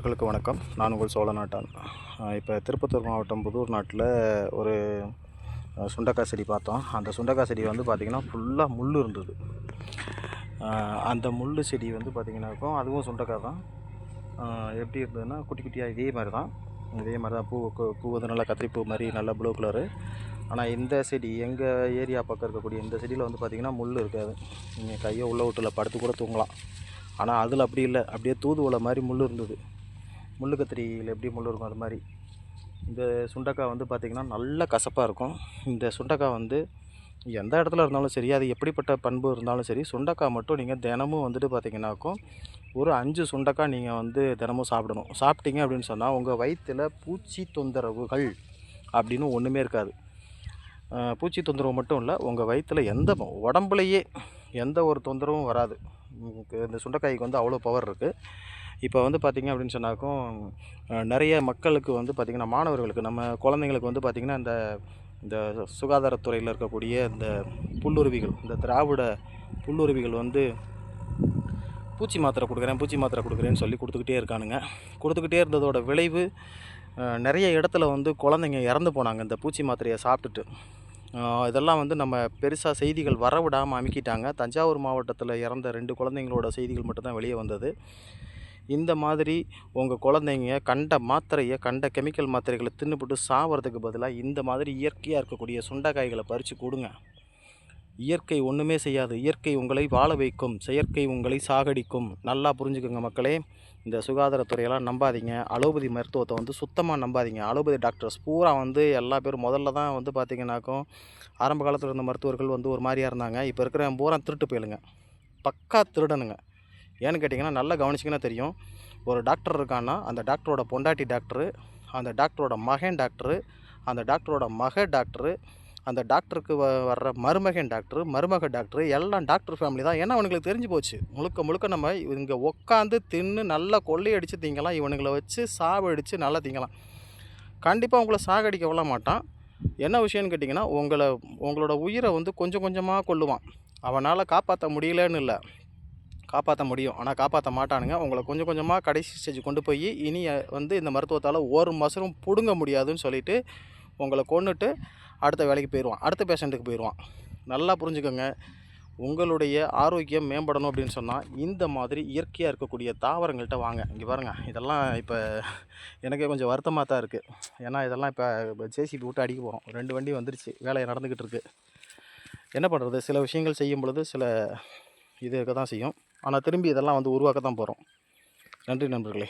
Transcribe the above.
மக்களுக்கு வணக்கம். நான் உங்கள் சோழ நாட்டான் இப்போ திருப்பத்தூர் மாவட்டம் புதூர் நாட்டில் ஒரு சுண்டக்காய் செடி பார்த்தோம். அந்த சுண்டக்காய் செடி வந்து பார்த்திங்கன்னா ஃபுல்லாக முள் இருந்தது. அந்த முள் செடி வந்து பார்த்திங்கனாக்கும் அதுவும் சுண்டக்காய் தான். எப்படி இருந்ததுன்னா குட்டி குட்டியாக இதே மாதிரி தான் இதே மாதிரி தான் பூ பூ வந்து நல்லா கத்திரிப்பூ மாதிரி நல்லா ப்ளூ கலரு ஆனால் இந்த செடி எங்கள் ஏரியா பக்கம் இருக்கக்கூடிய இந்த செடியில் வந்து பார்த்திங்கன்னா முள் இருக்காது. நீங்கள் கையை உள்ள விட்டுல படுத்து கூட தூங்கலாம். ஆனால் அதில் அப்படி இல்லை. அப்படியே தூதுவளை மாதிரி முள் இருந்தது. முள்ளு கத்திரியில் எப்படி முள் இருக்கும் அது மாதிரி. இந்த சுண்டக்காய் வந்து பார்த்திங்கன்னா நல்ல கசப்பாக இருக்கும். இந்த சுண்டக்காய் வந்து எந்த இடத்துல இருந்தாலும் சரி அது எப்படிப்பட்ட பண்பு இருந்தாலும் சரி சுண்டக்காய் மட்டும் நீங்கள் தினமும் வந்துட்டு பார்த்திங்கனாக்கும் ஒரு அஞ்சு சுண்டக்காய் நீங்கள் வந்து தினமும் சாப்பிடணும். சாப்பிட்டீங்க அப்படின்னு சொன்னால் உங்கள் வயிற்றில் பூச்சி தொந்தரவுகள் அப்படின்னு ஒன்றுமே இருக்காது. பூச்சி தொந்தரவு மட்டும் இல்லை உங்கள் வயிற்றில் எந்த உடம்புலையே எந்த ஒரு தொந்தரவும் வராது. இந்த சுண்டைக்காய்க்கு வந்து அவ்வளோ பவர் இருக்குது இப்போ வந்து பார்த்திங்க அப்படின்னு சொன்னாக்கும் நிறைய மக்களுக்கு வந்து பார்த்திங்கன்னா மாணவர்களுக்கு நம்ம குழந்தைங்களுக்கு வந்து பார்த்திங்கன்னா இந்த இந்த சுகாதாரத்துறையில் இருக்கக்கூடிய இந்த புல்லுருவிகள் இந்த திராவிட புல்லுருவிகள் வந்து பூச்சி மாத்திரை கொடுக்குறேன் பூச்சி மாத்திரை கொடுக்குறேன்னு சொல்லி கொடுத்துக்கிட்டே இருக்கானுங்க. கொடுத்துக்கிட்டே இருந்ததோட விளைவு நிறைய இடத்துல வந்து குழந்தைங்க இறந்து போனாங்க இந்த பூச்சி மாத்திரையை சாப்பிட்டுட்டு. இதெல்லாம் வந்து நம்ம பெருசாக செய்திகள் வரவிடாமல் அமுக்கிட்டாங்க. தஞ்சாவூர் மாவட்டத்தில் இறந்த ரெண்டு குழந்தைங்களோட செய்திகள் மட்டும்தான் வெளியே வந்தது. இந்த மாதிரி உங்கள் குழந்தைங்க கண்ட மாத்திரையை கண்ட கெமிக்கல் மாத்திரைகளை தின்னுபிட்டு சாவறதுக்கு பதிலாக இந்த மாதிரி இயற்கையாக இருக்கக்கூடிய சுண்டைக்காய்களை பறித்து கொடுங்க. இயற்கை ஒன்றுமே செய்யாது. இயற்கை உங்களை வாழ வைக்கும். செயற்கை உங்களை சாகடிக்கும். நல்லா புரிஞ்சுக்கோங்க மக்களே. இந்த சுகாதாரத்துறையெல்லாம் நம்பாதீங்க. அலோபதி மருத்துவத்தை வந்து சுத்தமாக நம்பாதீங்க. அலோபதி டாக்டர்ஸ் பூரா வந்து எல்லா பேரும் முதல்ல தான் வந்து பார்த்திங்கனாக்கும் ஆரம்ப காலத்தில் இருந்த மருத்துவர்கள் வந்து ஒரு மாதிரியாக இருந்தாங்க. இப்போ இருக்கிற பூரா திருட்டு போயிடுங்க. பக்கா திருடனுங்க. ஏன்னு கேட்டிங்கன்னா நல்லா கவனிச்சிங்கன்னா தெரியும். ஒரு டாக்டர் இருக்கான்னா அந்த டாக்டரோட பொண்டாட்டி டாக்டரு அந்த டாக்டரோட மகன் டாக்டரு அந்த டாக்டரோட மக டாக்டரு அந்த டாக்டருக்கு வ வர்ற மருமகன் டாக்டர் மருமக டாக்டர் எல்லாம் டாக்டர் ஃபேமிலி தான். ஏன்னா அவனுங்களுக்கு தெரிஞ்சு போச்சு. முழுக்க முழுக்க நம்ம இங்கே உட்காந்து தின்னு நல்லா கொள்ளையடிச்சு திங்கலாம். இவனுங்களை வச்சு சாவடித்து நல்லா திங்கலாம். கண்டிப்பாக உங்களை சாகடிக்க விட மாட்டான். என்ன விஷயம்னு கேட்டிங்கன்னா உங்களை உங்களோட உயிரை வந்து கொஞ்சம் கொஞ்சமாக கொள்ளுவான் அவனால் காப்பாற்ற முடியலன்னு இல்லை. காப்பாற்ற முடியும். ஆனால் காப்பாற்ற மாட்டானுங்க. உங்களை கொஞ்சம் கொஞ்சமாக கடைசி ஸ்டேஜ் கொண்டு போய் இனி வந்து இந்த மருத்துவத்தால் ஒரு மசரும் பிடுங்க முடியாதுன்னு சொல்லிட்டு உங்களை கொண்டுட்டு அடுத்த வேலைக்கு போயிடுவான் அடுத்த பேஷண்ட்டுக்கு போயிடுவான் நல்லா புரிஞ்சுக்கோங்க. உங்களுடைய ஆரோக்கியம் மேம்படணும் அப்படின்னு சொன்னால் இந்த மாதிரி இயற்கையாக இருக்கக்கூடிய தாவரங்கள்கிட்ட வாங்க. இங்கே பாருங்கள் இதெல்லாம் இப்போ எனக்கே கொஞ்சம் வருத்தமாக தான் இருக்குது ஏன்னா இதெல்லாம் இப்போ ஜேசிபி விட்டு அடிக்க போகிறோம் ரெண்டு வண்டி வந்துருச்சு. வேலையை நடந்துக்கிட்டு இருக்குது என்ன பண்ணுறது சில விஷயங்கள் செய்யும் பொழுது சில இது இருக்க தான் செய்யும். ஆனால் திரும்பி இதெல்லாம் வந்து உருவாக்க தான் போகிறோம் நன்றி நண்பர்களே.